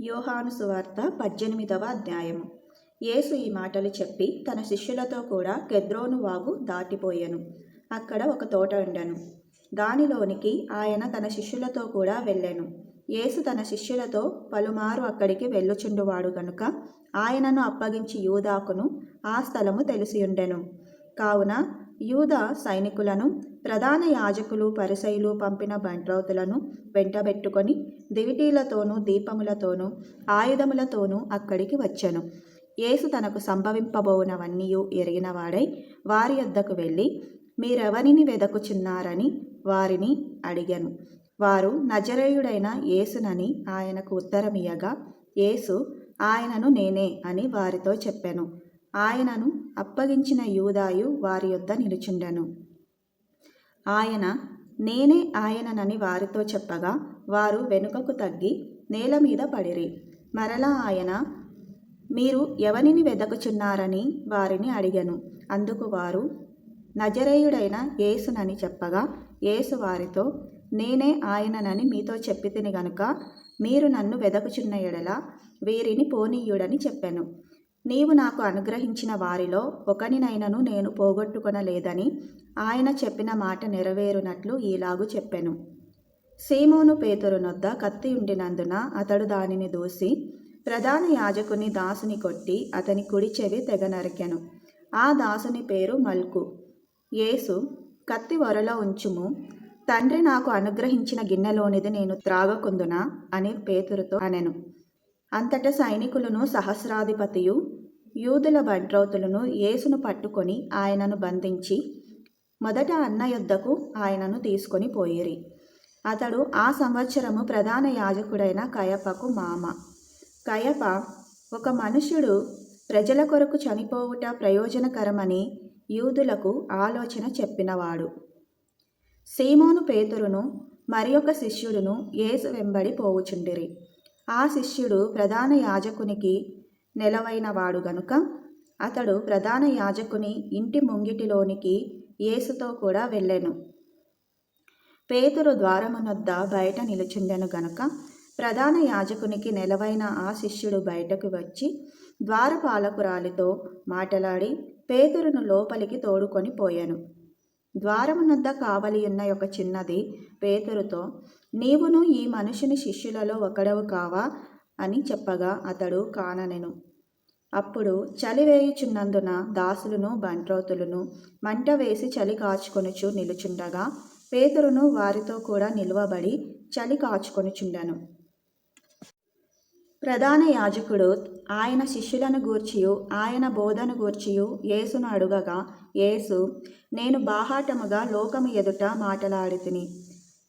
యోహాను సువార్త పద్దెనిమిదవ అధ్యాయము. యేసు ఈ మాటలు చెప్పి తన శిష్యులతో కూడా కెద్రోను వాగు దాటిపోయెను. అక్కడ ఒక తోట ఉండెను. దానిలోనికి ఆయన తన శిష్యులతో కూడా వెళ్ళాను. యేసు తన శిష్యులతో పలుమారు అక్కడికి వెళ్ళుచుండువాడు గనుక ఆయనను అప్పగించి యూదాకును ఆ స్థలము తెలిసియుండెను. కావున యూదా సైనికులను ప్రధాన యాజకులు పరిసయులు పంపిన బండ్రౌతులను వెంటబెట్టుకొని దివిటీలతోనూ దీపములతోనూ ఆయుధములతోనూ అక్కడికి వచ్చెను. యేసు తనకు సంభవింపబోవునవన్నీ ఎరిగినవాడై వారి వద్దకు వెళ్ళి మీరెవరిని వెదకుచున్నారని వారిని అడిగాను. వారు నజరేయుడైన యేసునని ఆయనకు ఉత్తరమియగా యేసు ఆయనను నేనే అని వారితో చెప్పాను. ఆయనను అప్పగించిన యూదాయు వారి యొద్ద నిలుచుండెను. ఆయన నేనే ఆయననని వారితో చెప్పగా వారు వెనుకకు తగ్గి నేల మీద పడిరి. మరలా ఆయన మీరు ఎవరిని వెదకుచున్నారని వారిని అడిగను. అందుకు వారు నజరేయుడైన యేసునని చెప్పగా యేసు వారితో నేనే ఆయననని మీతో చెప్పి తిని గనుక మీరు నన్ను వెదకుచున్న ఎడల వీరిని పోనీయుడని చెప్పాను. నీవు నాకు అనుగ్రహించిన వారిలో ఒకనినైనను నేను పోగొట్టుకొనలేదని ఆయన చెప్పిన మాట నెరవేరునట్లు ఈలాగు చెప్పెను. సీమోను పేతురునొద్ద కత్తి ఉండినందున అతడు దానిని దూసి ప్రధాన యాజకుని దాసుని కొట్టి అతని కుడి చెవి తెగ నరికెను. ఆ దాసుని పేరు మల్కు. యేసు కత్తి వరలో ఉంచుము. తండ్రి నాకు అనుగ్రహించిన గిన్నెలోనిది నేను త్రాగకుందునా అని పేతురుతో అనెను. అంతట సైనికులను సహస్రాధిపతియు యూదుల భద్రౌతులను యేసును పట్టుకొని ఆయనను బంధించి మొదట అన్న యుద్ధకు ఆయనను తీసుకొని పోయిరి. అతడు ఆ సంవత్సరము ప్రధాన యాజకుడైన కయపకు మామ. కయప ఒక మనుష్యుడు ప్రజల కొరకు చనిపోవుట ప్రయోజనకరమని యూదులకు ఆలోచన చెప్పినవాడు. సీమోను పేతురును మరి ఒక శిష్యుడును యేసు వెంబడి పోవుచుండిరి. ఆ శిష్యుడు ప్రధాన యాజకునికి నెలవైనవాడు గనుక అతడు ప్రధాన యాజకుని ఇంటి ముంగిటిలోనికి యేసుతో కూడా వెళ్ళెను. పేతురు ద్వారమునొద్ద బయట నిలుచుండెను గనుక ప్రధాన యాజకునికి నెలవైన ఆ శిష్యుడు బయటకు వచ్చి ద్వారపాలకురాలితో మాటలాడి పేతురును లోపలికి తోడుకొని పోయాను. ద్వారమునొద్ద కావలియున్న ఒక చిన్నది పేతురుతో నీవును ఈ మనుషుని శిష్యులలో ఒకడవు కావా? అని చెప్పగా అతడు కాననెను. అప్పుడు చలి వేయుచున్నందున దాసులను బంట్రోతులను మంట వేసి చలి కాచుకొనుచు నిలుచుండగా పేతురును వారితో కూడా నిలువబడి చలి కాచుకొనుచుండెను. ప్రధాన యాజకుడు ఆయన శిష్యులను గూర్చియు ఆయన బోధను గూర్చియు యేసును అడుగగా యేసు నేను బాహాటముగా లోకము ఎదుట మాటలాడితిని.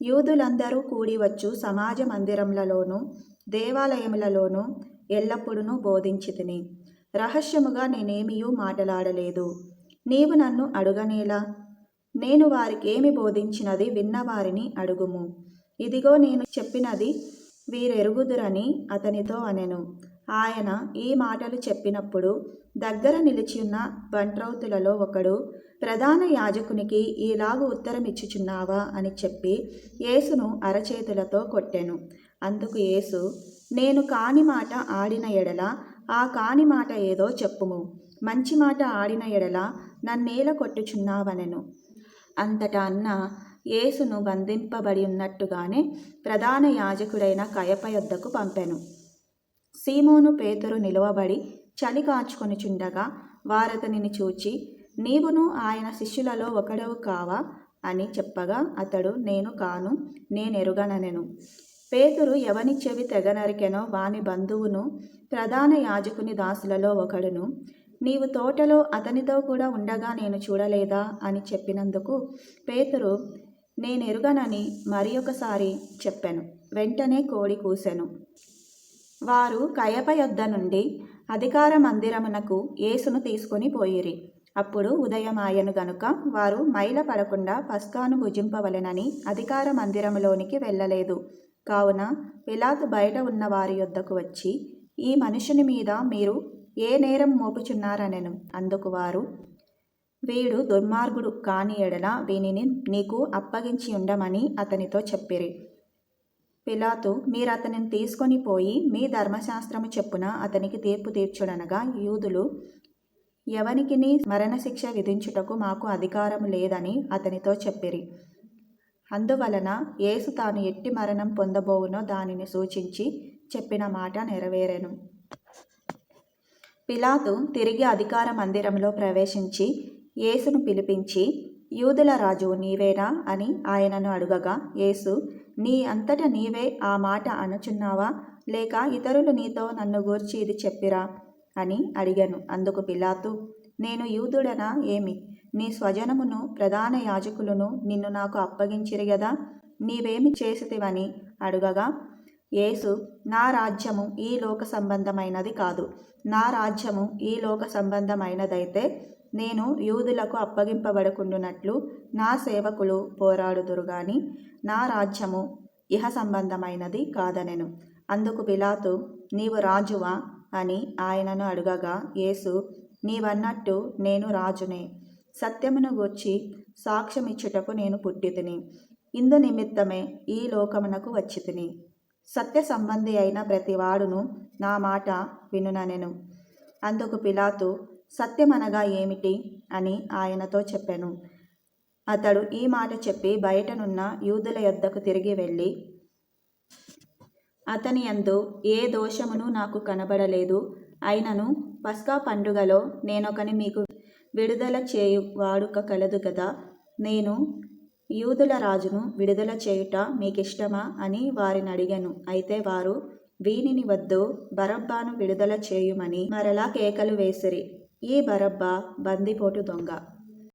యూదులందరూ కూడివచ్చు సమాజ మందిరములలోనూ దేవాలయములలోనూ ఎల్లప్పుడూ బోధించి తిని రహస్యముగా నేనేమియూ మాటలాడలేదు. నీవు నన్ను అడుగనేలా? నేను వారికి ఏమి బోధించినది విన్నవారిని అడుగుము. ఇదిగో నేను చెప్పినది వీరెరుగుదురని అతనితో అనెను. ఆయన ఈ మాటలు చెప్పినప్పుడు దగ్గర నిలిచియున్న బంట్రౌతులలో ఒకడు ప్రధాన యాజకునికి ఈలాగు ఉత్తరం ఇచ్చుచున్నావా అని చెప్పి యేసును అరచేతులతో కొట్టెను. అందుకు యేసు నేను కాని మాట ఆడిన ఎడల ఆ కాని మాట ఏదో చెప్పుము. మంచి మాట ఆడిన ఎడల నన్నేల కొట్టుచున్నావనెను అంతటా అన్న యేసును బంధింపబడి ఉన్నట్టుగానే ప్రధాన యాజకుడైన కయప యొద్దకు పంపెను. సీమోను పేతురు నిలువబడి చలి కాచుకొనిచుండగా వారతనిని చూచి నీవును ఆయన శిష్యులలో ఒకడవు కావా అని చెప్పగా అతడు నేను కాను నేనెరుగననెను పేతురు ఎవని చెవి తెగ నరికెనో వాని బంధువును ప్రధాన యాజకుని దాసులలో ఒకడును నీవు తోటలో అతనితో కూడా ఉండగా నేను చూడలేదా అని చెప్పినందుకు పేతురు నేనెరుగనని మరి ఒకసారి చెప్పాను. వెంటనే కోడి కూసెను. వారు కయప యొద్ద నుండి అధికార మందిరమునకు యేసును తీసుకొని పోయిరి. అప్పుడు ఉదయమాయను గనుక వారు మైల పడకుండా పస్కాను భుజింపవలెనని అధికార మందిరములోనికి వెళ్ళలేదు. కావున పిలాతు బయట ఉన్న వారి యొద్దకు వచ్చి ఈ మనుషుని మీద మీరు ఏ నేరం మోపుచున్నారనెను? అందుకు వారు వీడు దుర్మార్గుడు కాని ఎడల వీనిని నీకు అప్పగించి ఉండమని అతనితో చెప్పిరి. పిలాతు మీరు అతనిని తీసుకొని పోయి మీ ధర్మశాస్త్రము చెప్పున అతనికి తీర్పు తీర్చుడనగా యూదులు ఎవనికిని మరణశిక్ష విధించుటకు మాకు అధికారం లేదని అతనితో చెప్పిరి. అందువలన యేసు తాను ఎట్టి మరణం పొందబోవునో దానిని సూచించి చెప్పిన మాట నెరవేరెను. పిలాతు తిరిగి అధికార మందిరంలో ప్రవేశించి యేసును పిలిపించి యూదుల రాజు నీవేనా? అని ఆయనను అడుగగా యేసు నీ అంతట నీవే ఆ మాట అనుచున్నావా? లేక ఇతరులు నీతో నన్ను గూర్చి ఇది చెప్పిరా? అని అడిగాను. అందుకు పిలాతు నేను యూదుడనా? ఏమి? నీ స్వజనమును ప్రధాన యాజకులను నిన్ను నాకు అప్పగించిరి గదా? నీవేమి చేసితివని అడుగగా యేసు నా రాజ్యము ఈ లోక సంబంధమైనది కాదు. నా రాజ్యము ఈ లోక సంబంధమైనదైతే నేను యూదులకు అప్పగింపబడకుండునట్లు నా సేవకులు పోరాడుదురు గాని నా రాజ్యము ఇహ సంబంధమైనది కాదనెను. అందుకు పిలాతు నీవు రాజువా? అని ఆయనను అడుగగా యేసు నీవన్నట్టు నేను రాజునే. సత్యమును గూర్చి సాక్ష్యమిచ్చుటకు నేను పుట్టితిని. ఇందు నిమిత్తమే ఈ లోకమునకు వచ్చితిని. సత్య సంబంధి అయిన ప్రతివాడును నా మాట వినుననెను. అందుకు పిలాతు సత్యమనగా ఏమిటి? అని ఆయనతో చెప్పాను. అతడు ఈ మాట చెప్పి బయటనున్న యూదుల యొద్దకు తిరిగి వెళ్ళి అతని యందు ఏ దోషమును నాకు కనబడలేదు. అయినను పస్కా పండుగలో నేనొకని మీకు విడుదల చేయు వాడుక కలదు కదా నేను యూదుల రాజును విడుదల చేయుట మీకిష్టమా? అని వారిని అడిగాను. అయితే వారు వీనిని వద్దు బరబ్బాను విడుదల చేయుమని మరలా కేకలు వేసిరి. ఈ బరబ్బ బందిపోటు దొంగ.